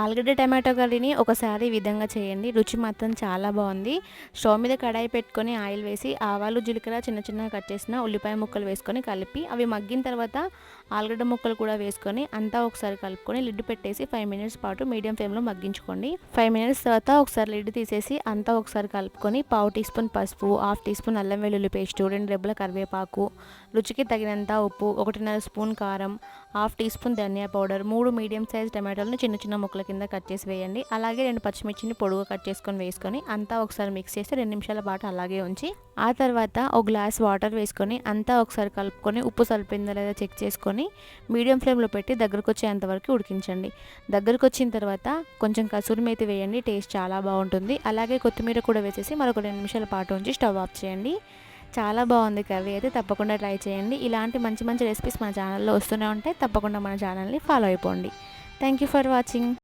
ఆలుగడ్డ టమాటో కర్రీని ఒకసారి ఈ విధంగా చేయండి. రుచి మాత్రం చాలా బాగుంది. స్టవ్ మీద కడాయి పెట్టుకొని ఆయిల్ వేసి ఆవాలు జీలకర్ర చిన్న చిన్నగా కట్ చేసిన ఉల్లిపాయ ముక్కలు వేసుకొని కలిపి అవి మగ్గిన తర్వాత ఆలుగడ్డ ముక్కలు కూడా వేసుకొని అంతా ఒకసారి కలుపుకొని లిడ్ పెట్టేసి ఫైవ్ మినిట్స్ పాటు మీడియం ఫ్లేమ్లో మగ్గించుకోండి. ఫైవ్ మినిట్స్ తర్వాత ఒకసారి లిడ్ తీసేసి అంతా ఒకసారి కలుపుకొని పావు టీ స్పూన్ పసుపు హాఫ్ టీ స్పూన్ అల్లం వెల్లుల్లి పేస్ట్ రెండు రెబ్బల కరివేపాకు రుచికి తగినంత ఉప్పు ఒకటిన్నర స్పూన్ కారం హాఫ్ టీ స్పూన్ ధనియా పౌడర్ మూడు మీడియం సైజ్ టమాటోలను చిన్న చిన్న ముక్కలు కింద కట్ చేసి వేయండి. అలాగే రెండు పచ్చిమిర్చిని పొడుగు కట్ చేసుకొని వేసుకొని అంతా ఒకసారి మిక్స్ చేసి రెండు నిమిషాల పాటు అలాగే ఉంచి ఆ తర్వాత ఒక గ్లాస్ వాటర్ వేసుకొని అంతా ఒకసారి కలుపుకొని ఉప్పు సరిపోయిందా లేదా చెక్ చేసుకొని మీడియం ఫ్లేమ్లో పెట్టి దగ్గరకు వచ్చేంత వరకు ఉడికించండి. దగ్గరకు వచ్చిన తర్వాత కొంచెం కసూరి మేతి వేయండి టేస్ట్ చాలా బాగుంటుంది. అలాగే కొత్తిమీర కూడా వేసేసి మరొక రెండు నిమిషాల పాటు ఉంచి స్టవ్ ఆఫ్ చేయండి. చాలా బాగుంది కర్రీ అయితే తప్పకుండా ట్రై చేయండి. ఇలాంటి మంచి మంచి రెసిపీస్ మన ఛానల్లో వస్తూనే ఉంటాయి. తప్పకుండా మన ఛానల్ని ఫాలో అయిపోండి. Thank you for watching